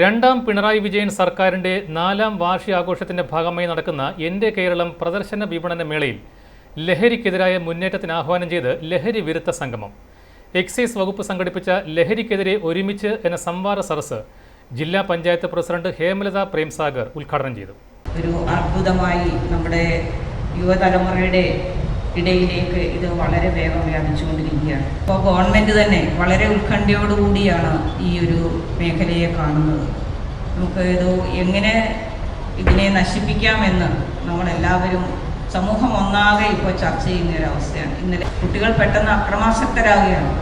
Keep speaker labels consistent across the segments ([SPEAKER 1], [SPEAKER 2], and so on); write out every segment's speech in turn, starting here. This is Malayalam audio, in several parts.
[SPEAKER 1] രണ്ടാം പിണറായി വിജയൻ സർക്കാരിന്റെ നാലാം വാർഷികാഘോഷത്തിന്റെ ഭാഗമായി നടക്കുന്ന എന്റെ കേരളം പ്രദർശന വിപണന മേളയിൽ ലഹരിക്കെതിരായ മുന്നേറ്റത്തിന് ആഹ്വാനം ചെയ്ത് ലഹരി വിരുദ്ധ സംഗമം. എക്സൈസ് വകുപ്പ് സംഘടിപ്പിച്ച ലഹരിക്കെതിരെ ഒരുമിച്ച് എന്ന സംവാദ സരസ് ജില്ലാ പഞ്ചായത്ത് പ്രസിഡന്റ് ഹേമലത പ്രേംസാഗർ ഉദ്ഘാടനം ചെയ്തു.
[SPEAKER 2] ഒരു അത്ഭുതമായി നമ്മുടെ യുവതലമുറയുടെ ഇടയിലേക്ക് ഇത് വളരെ വേഗം വ്യാപിച്ചുകൊണ്ടിരിക്കുകയാണ്. ഇപ്പോൾ ഗവൺമെന്റ് തന്നെ വളരെ ഉത്കണ്ഠയോടുകൂടിയാണ് ഈ ഒരു മേഖലയെ കാണുന്നത്. നമുക്ക് ഇത് എങ്ങനെ ഇതിനെ നശിപ്പിക്കാമെന്ന് നമ്മളെല്ലാവരും സമൂഹം ഒന്നാകെ ഇപ്പോൾ ചർച്ച ചെയ്യുന്ന ഒരു അവസ്ഥയാണ്. ഇന്നലെ കുട്ടികൾ പെട്ടെന്ന് അക്രമാസക്തരാകുകയാണ്.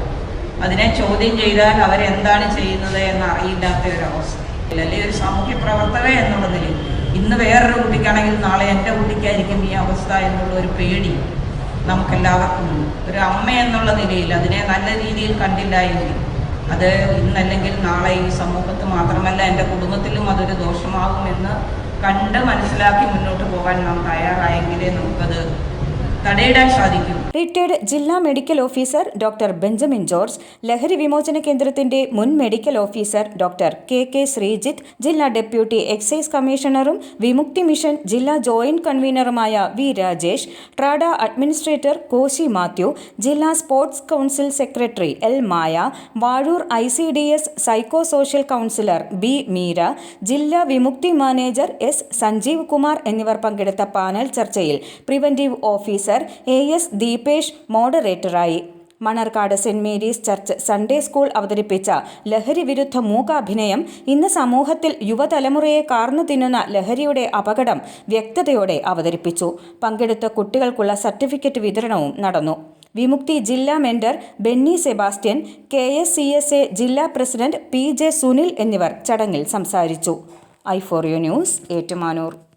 [SPEAKER 2] അതിനെ ചോദ്യം ചെയ്താൽ അവരെന്താണ് ചെയ്യുന്നത് എന്ന് അറിയില്ലാത്ത ഒരു അവസ്ഥ. അല്ലെങ്കിൽ ഒരു സാമൂഹ്യ പ്രവർത്തക എന്നുള്ള നിലയിൽ ഇന്ന് വേറൊരു കുട്ടിക്കാണെങ്കിൽ നാളെ എന്റെ കുട്ടിക്കായിരിക്കും ഈ അവസ്ഥ എന്നുള്ള ഒരു പേടി. നമുക്കെല്ലാവർക്കും ഉണ്ട്. ഒരു അമ്മ എന്നുള്ള നിലയിൽ അതിനെ നല്ല രീതിയിൽ കണ്ടില്ല എങ്കിൽ അത് ഇന്നല്ലെങ്കിൽ നാളെ ഈ സമൂഹത്ത് മാത്രമല്ല എന്റെ കുടുംബത്തിലും അതൊരു ദോഷമാകുമെന്ന് കണ്ട് മനസ്സിലാക്കി മുന്നോട്ട് പോകാൻ നാം തയ്യാറായെങ്കിലേ നമുക്കത് തടയിടാൻ സാധിക്കും.
[SPEAKER 3] റിട്ടയർഡ് ജില്ലാ medical officer doctor Benjamin George ലഹരി വിമോചന കേന്ദ്രത്തിന്റെ മുൻ medical officer doctor K K Sreejith ജില്ലാ ഡെപ്യൂട്ടി എക്സൈസ് കമ്മീഷണറും വിമുക്തി മിഷൻ ജില്ലാ ജോയിന്റ് കൺവീനറുമായ വി രാജേഷ് ട്രാഡ അഡ്മിനിസ്ട്രേറ്റർ കോശി മാത്യു ജില്ലാ sports council secretary L Maya Vazhoor I C D S psycho social counsellor B Meera ജില്ലാ വിമുക്തി മാനേജർ എസ് സഞ്ജീവ് കുമാർ എന്നിവർ പങ്കെടുത്ത പാനൽ ചർച്ചയിൽ preventive officer A S Deepesh മോഡറേറ്ററായി. Manarcad saint Mary's church Sunday school അവതരിപ്പിച്ച ലഹരി വിരുദ്ധ മൂകാഭിനയം ഇന്ന് സമൂഹത്തിൽ യുവതലമുറയെ കാർന്നു തിന്നുന്ന ലഹരിയുടെ അപകടം വ്യക്തതയോടെ അവതരിപ്പിച്ചു. പങ്കെടുത്ത കുട്ടികൾക്കുള്ള സർട്ടിഫിക്കറ്റ് വിതരണവും നടന്നു. വിമുക്തി ജില്ലാ mentor Benny Sebastian K S C S A ജില്ലാ പ്രസിഡന്റ് പി ജെ സുനിൽ എന്നിവർ ചടങ്ങിൽ സംസാരിച്ചു. I four U news Ettumanoor.